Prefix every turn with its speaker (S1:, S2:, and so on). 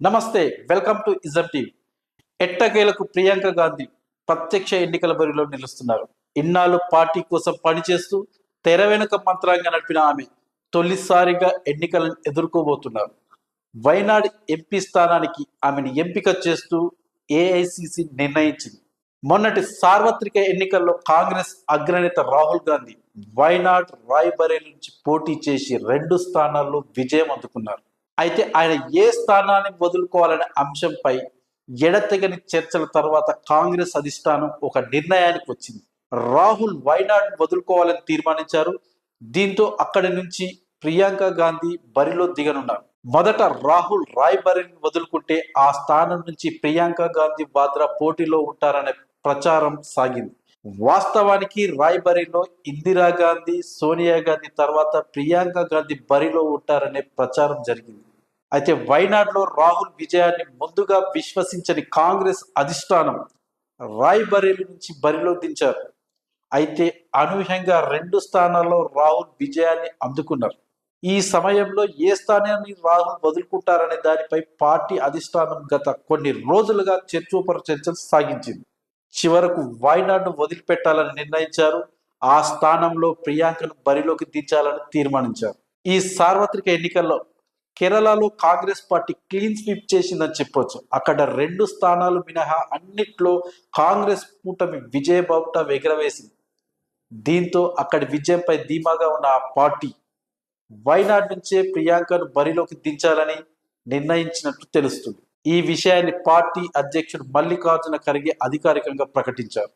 S1: నమస్తే welcome to ism TV. ఎట్టకేలకు ప్రియాంక గాంధీ ప్రత్యక్ష ఎన్నికల బరిలో నిలుస్తున్నారు. ఇన్నాళ్ళు పార్టీ కోసం పనిచేస్తూ తెర వెనుక మంత్రంగా నడిపిన ఆమె తొలిసారిగా ఎన్నికలను ఎదుర్కోబోతున్నారు. వైనాడ్ ఎంపీ స్థానానికి ఆమెను ఎంపిక చేస్తూ ఏఐసిసి నిర్ణయించింది. మొన్నటి సార్వత్రిక ఎన్నికల్లో కాంగ్రెస్ అగ్రనేత రాహుల్ గాంధీ వైనాడ్ రాయ్బరేలీ నుంచి పోటీ చేసి రెండు స్థానాల్లో విజయం అందుకున్నారు. అయితే ఆయన ఏ స్థానాన్ని వదులుకోవాలనే అంశంపై ఎడతెగని చర్చల తర్వాత కాంగ్రెస్ అధిష్టానం ఒక నిర్ణయానికి వచ్చింది. రాహుల్ వైనాడ్ వదులుకోవాలని తీర్మానించారు. దీంతో అక్కడి నుంచి ప్రియాంక గాంధీ బరిలో దిగనున్నారు. మొదట రాహుల్ రాయ్బరిని వదులుకుంటే ఆ స్థానం నుంచి ప్రియాంక గాంధీ వాద్రా పోటీలో ఉంటారనే ప్రచారం సాగింది. వాస్తవానికి రాయ్బరిలో ఇందిరాగాంధీ సోనియా గాంధీ తర్వాత ప్రియాంక గాంధీ బరిలో ఉంటారనే ప్రచారం జరిగింది. అయితే వైనాడ్లో రాహుల్ విజయాన్ని ముందుగా విశ్వసించని కాంగ్రెస్ అధిష్టానం రాయ్బరేలి నుంచి బరిలో దించారు. అయితే అనూహ్యంగా రెండు స్థానాల్లో రాహుల్ విజయాన్ని అందుకున్నారు. ఈ సమయంలో ఏ స్థానాన్ని రాహుల్ వదులుకుంటారనే దానిపై పార్టీ అధిష్టానం గత కొన్ని రోజులుగా చర్చోపర చర్చలు సాగించింది. చివరకు వాయినాడ్ను వదిలిపెట్టాలని నిర్ణయించారు. ఆ స్థానంలో ప్రియాంకను బరిలోకి దించాలని తీర్మానించారు. ఈ సార్వత్రిక ఎన్నికల్లో కేరళలో కాంగ్రెస్ పార్టీ క్లీన్ స్వీప్ చేసిందని చెప్పొచ్చు. అక్కడ రెండు స్థానాలు మినహా అన్నిట్లో కాంగ్రెస్ కూటమి విజయబావుట ఎగరవేసింది. దీంతో అక్కడి విజయంపై ధీమాగా ఉన్న ఆ పార్టీ వైనాడ్ నుంచే ప్రియాంకను బరిలోకి దించాలని నిర్ణయించినట్లు తెలుస్తుంది. ఈ విషయాన్ని పార్టీ అధ్యక్షుడు మల్లికార్జున ఖర్గే అధికారికంగా ప్రకటించారు.